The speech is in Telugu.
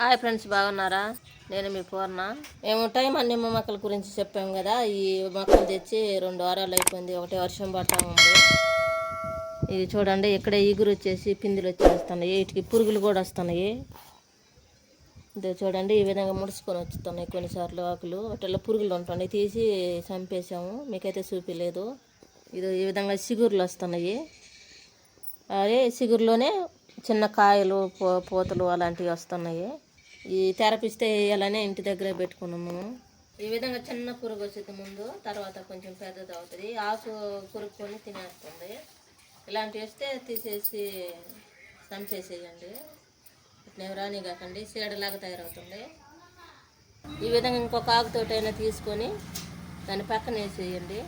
హాయ్ ఫ్రెండ్స్ బాగున్నారా? నేను మీ పూర్ణ. మేము టైం అన్ని మొక్కల గురించి చెప్పాము కదా ఈ మొక్కలు తెచ్చి రెండు వారాలు అయిపోయింది ఒకటే వర్షం పడతా ఉంది. ఇది చూడండి ఇక్కడ ఈగురు వచ్చేసి పిందులు వచ్చేస్తున్నాయి వీటికి పురుగులు కూడా వస్తున్నాయి. ఇదో చూడండి ఈ విధంగా ముడుచుకొని వస్తున్నాయి కొన్నిసార్లు ఆకులు. వాటిలో పురుగులు ఉంటున్నాయి తీసి చంపేసాము మీకైతే చూపించలేదు ఇది ఈ విధంగా సిగురులు వస్తున్నాయి. అదే సిగురులోనే చిన్న కాయలు పూ పూతలు అలాంటివి వస్తున్నాయి. ఈ తెరపిస్తే వేయాలనే ఇంటి దగ్గరే పెట్టుకున్నాము. ఈ విధంగా చిన్న పురుగు వచ్చేది ముందు తర్వాత కొంచెం పెద్దది అవుతుంది. ఆకు కురుక్కొని తినేస్తుంది. ఇలాంటివి వస్తే తీసేసి చంపేసేయండి. ఇట్లా రాని కాకండి సీడలాగా తయారవుతుంది. ఈ విధంగా ఇంకొక ఆకుతోటైనా తీసుకొని దాని పక్కన వేసేయండి.